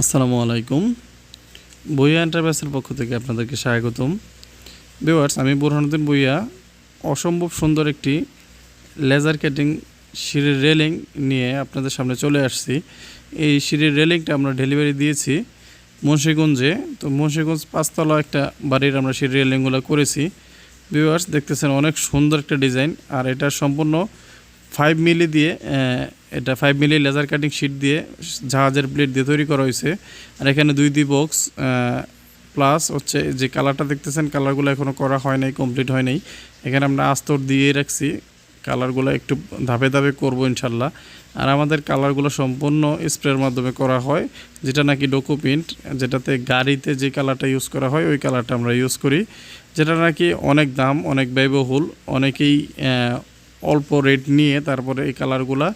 আসসালামু আলাইকুম। বইয়া এন্টারপ্রাইজের পক্ষ থেকে আপনাদেরকে স্বাগতম। ভিউয়ার্স আমি বুরহানুদ্দিন বইয়া। অসম্ভব সুন্দর একটি লেজার কাটিং সিঁড়ির রেলিং নিয়ে আপনাদের সামনে চলে আসছি। এই সিঁড়ির রেলিংটা আমরা ডেলিভারি দিয়েছি মুন্সীগঞ্জে। তো মুন্সীগঞ্জ পাঁচতলা একটা বাড়ির আমরা সিঁড়ির রেলিংগুলো করেছি। ভিউয়ার্স দেখতেছেন অনেক সুন্দর একটা ডিজাইন আর এটা সম্পূর্ণ ফাইভ মিলি দিয়ে এটা five milli laser cutting sheet দিয়ে জাহাজের প্লেট দিয়ে তৈরি করা হয়েছে। আর এখানে দুই দুই বক্স প্লাস হচ্ছে যে কালারটা দেখতেছেন কালারগুলো এখনও করা হয় নাই কমপ্লিট হয় নাই। এখানে আমরা আস্তর দিয়ে রাখছি। কালারগুলো একটু ধাপে ধাপে করব ইনশাল্লাহ। আর আমাদের কালারগুলো সম্পূর্ণ স্প্রের মাধ্যমে করা হয়, যেটা নাকি ডোকো প্রিন্ট যেটাতে গাড়িতে যে কালারটা ইউজ করা হয়, ওই কালারটা আমরা ইউজ করি। যেটা নাকি অনেক দাম, অনেক ব্যয়বহুল, অনেকেই অল্প রেট নিয়ে তারপরে এই কালারগুলা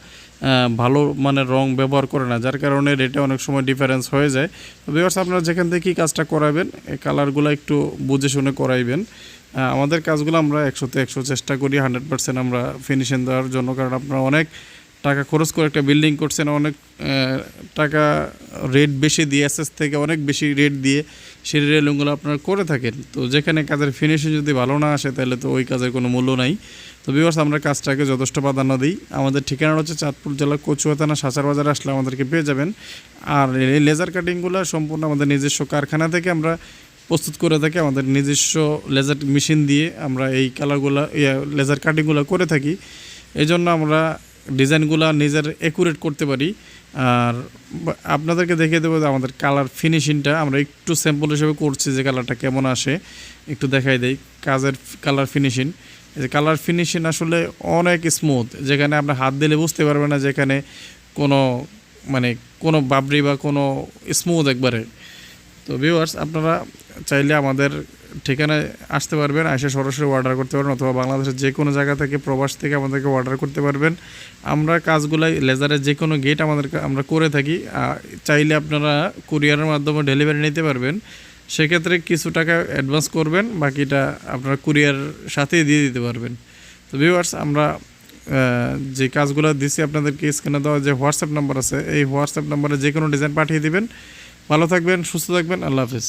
ভালো মানে রং ব্যবহার করে না, যার কারণে রেটে অনেক সময় ডিফারেন্স হয়ে যায়। তো বিকজ আপনারা যেখান থেকে কাজটা করাবেন, এই কালারগুলো একটু বুঝে শুনে করাইবেন। আমাদের কাজগুলো আমরা একশোতে একশো চেষ্টা করি হান্ড্রেড পার্সেন্ট আমরা ফিনিশিং দেওয়ার জন্য, কারণ আপনারা অনেক টাকা খরচ করে একটা বিল্ডিং করছেন, অনেক টাকা রেট বেশি দিয়ে এসএস থেকে অনেক বেশি রেট দিয়ে সেই রেলগুলো আপনারা করে থাকেন। তো যেখানে কাজের ফিনিশিং যদি ভালো না আসে, তাহলে তো ওই কাজের কোনো মূল্য নাই। তো বিভার্স আমরা কাজটাকে যথেষ্ট প্রাধান্য দিই। আমাদের ঠিকানা হচ্ছে চাঁদপুর জেলার কচুয়া থানা সাচার বাজারে আসলে আমাদেরকে পেয়ে যাবেন। আর এই লেজার কাটিংগুলো সম্পূর্ণ আমাদের নিজস্ব কারখানা থেকে আমরা প্রস্তুত করে থাকি, আমাদের নিজস্ব লেজার মেশিন দিয়ে আমরা এই কালারগুলো লেজার কাটিংগুলো করে থাকি। এই জন্য আমরা ডিজাইনগুলো নিজের একুরেট করতে পারি। আর আপনাদেরকে দেখিয়ে দেবো যে আমাদের কালার ফিনিশিংটা আমরা একটু স্যাম্পল হিসেবে করছি যে কালারটা কেমন আসে। একটু দেখাই দেই, কাজের কালার ফিনিশিং এই যে কালার ফিনিশিং আসলে অনেক স্মুথ যেখানে আপনার হাত দিলে বুঝতে পারবেন না যেখানে কোনো মানে কোনো বাবরি বা কোনো স্মুথ একবারে। তো ভিউয়ার্স আপনারা চাইলে আমাদের ঠিকানায় আসতে পারবেন, এসে সরাসরি অর্ডার করতে পারবেন অথবা বাংলাদেশের যে কোনো জায়গা থেকে প্রবাস থেকে আমাদেরকে অর্ডার করতে পারবেন। আমরা কাজগুলাই লেজারের যে কোনো গেট আমাদের আমরা করে থাকি। চাইলে আপনারা কুরিয়ারের মাধ্যমে ডেলিভারি নিতে পারবেন। সেক্ষেত্রে কিছু টাকা অ্যাডভান্স করবেন, বাকিটা আপনারা কুরিয়ার সাথেই দিয়ে দিতে পারবেন। তো ভিউয়ার্স আমরা যে কাজগুলো দিছি আপনাদেরকে স্ক্রিনে দেওয়া যে হোয়াটসঅ্যাপ নাম্বার আছে, এই হোয়াটসঅ্যাপ নাম্বারে যে কোনো ডিজাইন পাঠিয়ে দিবেন। ভালো থাকবেন, সুস্থ থাকবেন, আল্লাহ হাফিজ।